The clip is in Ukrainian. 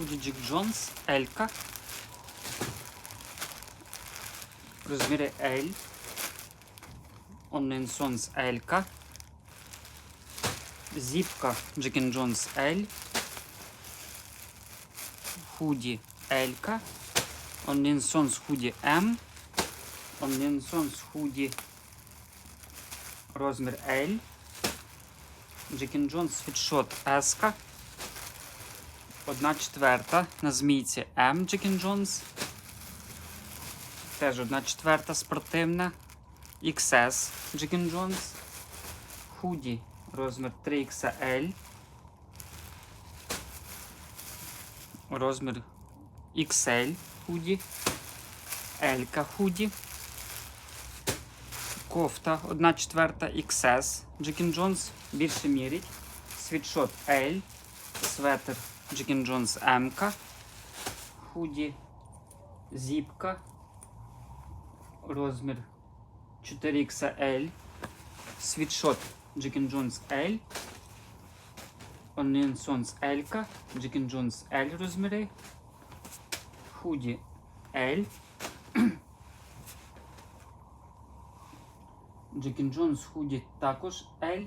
Худі Джек Джонс Елька. Розміри L. Онлайн Сонс Елька. Зіпка Джек Джонс L. Худі Елька. Онлайн Сонс Худі М. Онлайн Сонс Худі розмір L. Джек Джонс Фітшот Еска. 1 четверта на змійці М Джекін Джонс. Теж 1 четверта спортивна. XS Джекін Jones. Худі розмір 3XL. Розмір XL худі. Елька худі. Кофта 1 четверта XS. Джекін Джонс більше мірить. Світшот L. Светер Джекен Джонс М. Худі. Зіпка. Розмір 4XL. Світшот Джекен Джонс L. Onion Sons L. Джекен Джонс L розміри. Худі L. Джекен Джонс худі також L.